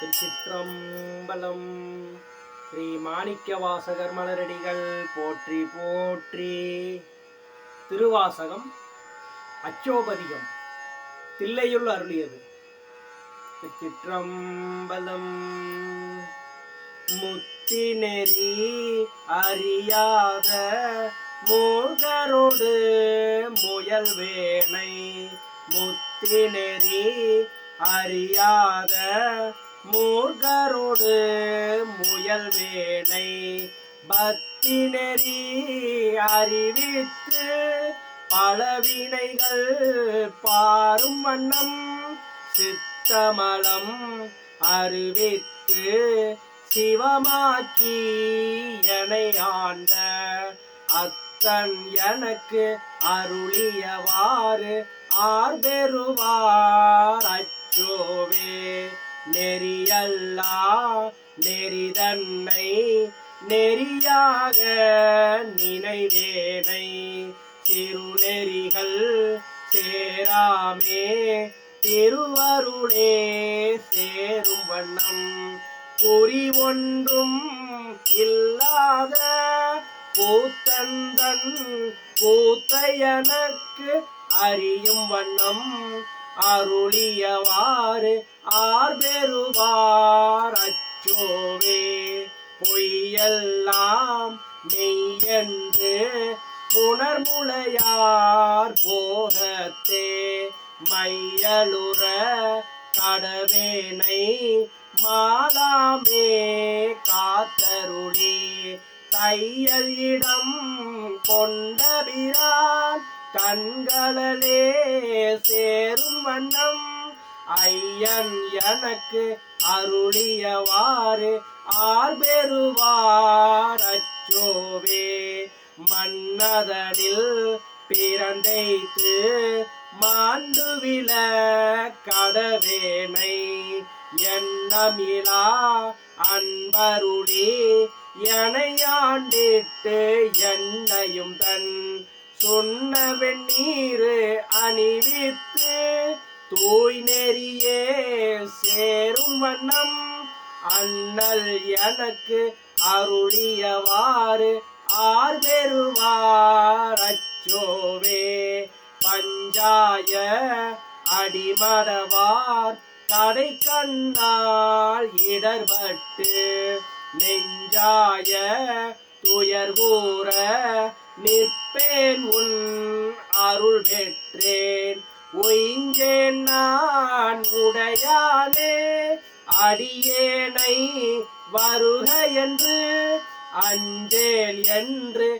திருச்சிற்றம்பலம். ஸ்ரீ மாணிக்க வாசகர் மலரடிகள் போற்றி போற்றி. திருவாசகம் அச்சோபதிகம். தில்லையுள் அருளியது. திருச்சிற்றம்பலம். முத்தி நெறி அறியாத மூகரோடு முயல் வேணை. முத்தி நெறி அறியாத மூர்கரோடு முயல் வேணை பக்தி நெறி அறிவித்து பலவினைகள் பாரும் வண்ணம் சித்தமலம் அறிவித்து சிவமாக்கி எனை ஆண்ட அத்தன் எனக்கு அருளியவாறு ஆர்பெருவார் அச்சோவே. நெறியல்லா நெறிதன்னை நெறியாக நினைவேனை திருநெறிகள் சேராமே திருவருளே சேரும் வண்ணம். குறி ஒன்றும் இல்லாத பூத்தந்தன் பூத்தையனக்கு அறியும் வண்ணம். அருளியவாறு ஆர்வே புனர்முளையார் போகத்தே மையலுற கடவேனை மாலாமே காத்தருளி. தையல் இடம் கொண்டபிரான் கண்களே சேரும் வண்ணம். ஐயன் எனக்கு அருளியவாறு ஆர்பெறுவார் அச்சோவே. மன்னதனில் பிறந்தைத்து மாண்டுவில கடவேனை எண்ணமிலா அன்பருளே எனையாண்டிட்டு என்னையும் தன். சொன்ன வெண்ணீர் அணிவித்து தூய் நெறியே சேரும் வண்ணம். அண்ணல் எனக்கு அருளியவாறு ஆர் பெறுவார். ஆய அடிமடவார் தடை கண்டால் இடர்பட்டு நெஞ்சாய துயர் கூற நிற்பேன் உன் அருள் பெற்றேன். ஒய்ஞ்சேன் நான் உடையானே அடியேனை வருக என்று அஞ்சேல் என்று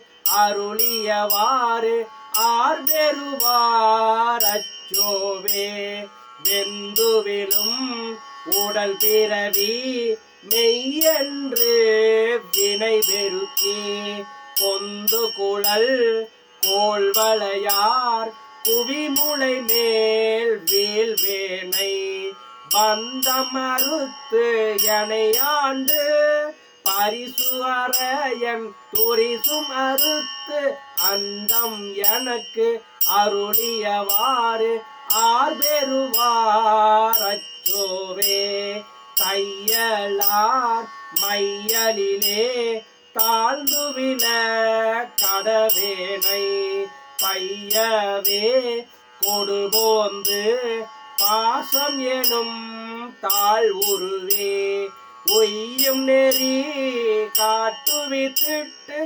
அருளியவாறு ஆர்பெருவார் உடல் பிறவி மெய்யன்று வினை பெருக்கி பொந்து குழல் கோள்வளையார் குவிமுளை மேல் வீழ்வேனை பந்தம் அறுத்து எனையாண்டு பரிசு அறையன் துரிசும் அறுத்து அந்தம் எனக்கு அருளியவாறு ஆர்பெறுவார் அச்சோவே தையலார் மையலிலே தாழ்ந்துவில கடவேனை பையவே கொடுபோந்து பாசம் எனும் தாழ் உருவே ஒய்யும் நெறி காட்டுவித்திட்டு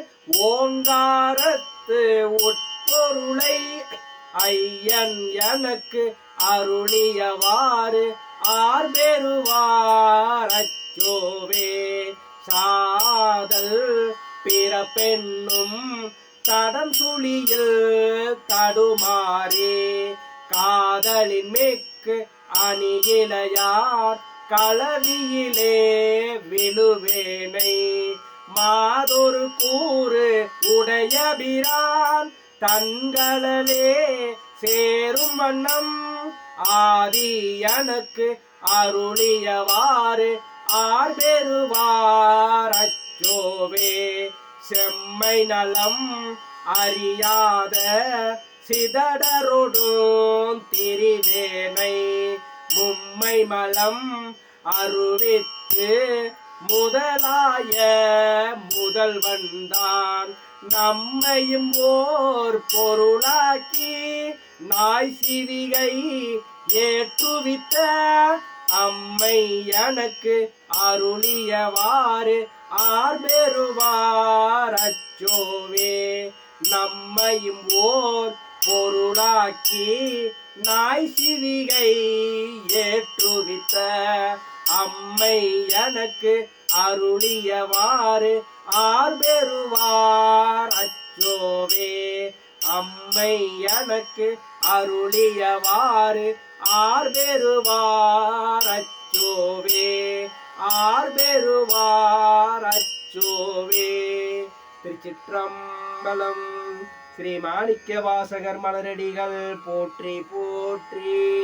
ஓங்காரத்து உட்பொருளை ஐயன் எனக்கு அருளியவாறு ஆர்பெறுவார் அச்சோவே. சாதல் பிறப்பெண்ணும் தடம் சுழியில் தடுமாறே. காதலின் மிக்கு அணியிலையார் களவியிலே விழுவேனை. மாதொரு கூறு உடையபிரான் தங்களே சேரும் வண்ணம் ஆதி எனக்கு அருளியவாறு ஆர்பெறுவார் அச்சோவே. செம்மை நலம் அறியாத சிதடருடும் திரிவேனை. மும்மை மலம் அருவித்து முதலாய முதல்வன்தான் நம்மையும் ஓர் பொருளாக்கி நாய் சிவிகை ஏற்றுவித்த அம்மை எனக்கு அருளியவாறு ஆர் பெறுவார் அச்சோவே. நம்மையும் ஓர் பொருளாக்கி நாய் சிவிகை ஏற்றுவித்த அம்மை எனக்கு அருளியவாறு ஆர் பெறுவார் அச்சோவே. அம்மை எனக்கு அருளியவாறு ஆர் பெறுவார் அச்சோவே. ஆர் பெறுவார் அச்சோவே. திருச்சிற்றம்பலம் ஸ்ரீ மாணிக்க வாசகர் மலரடிகள் போற்றி போற்றி.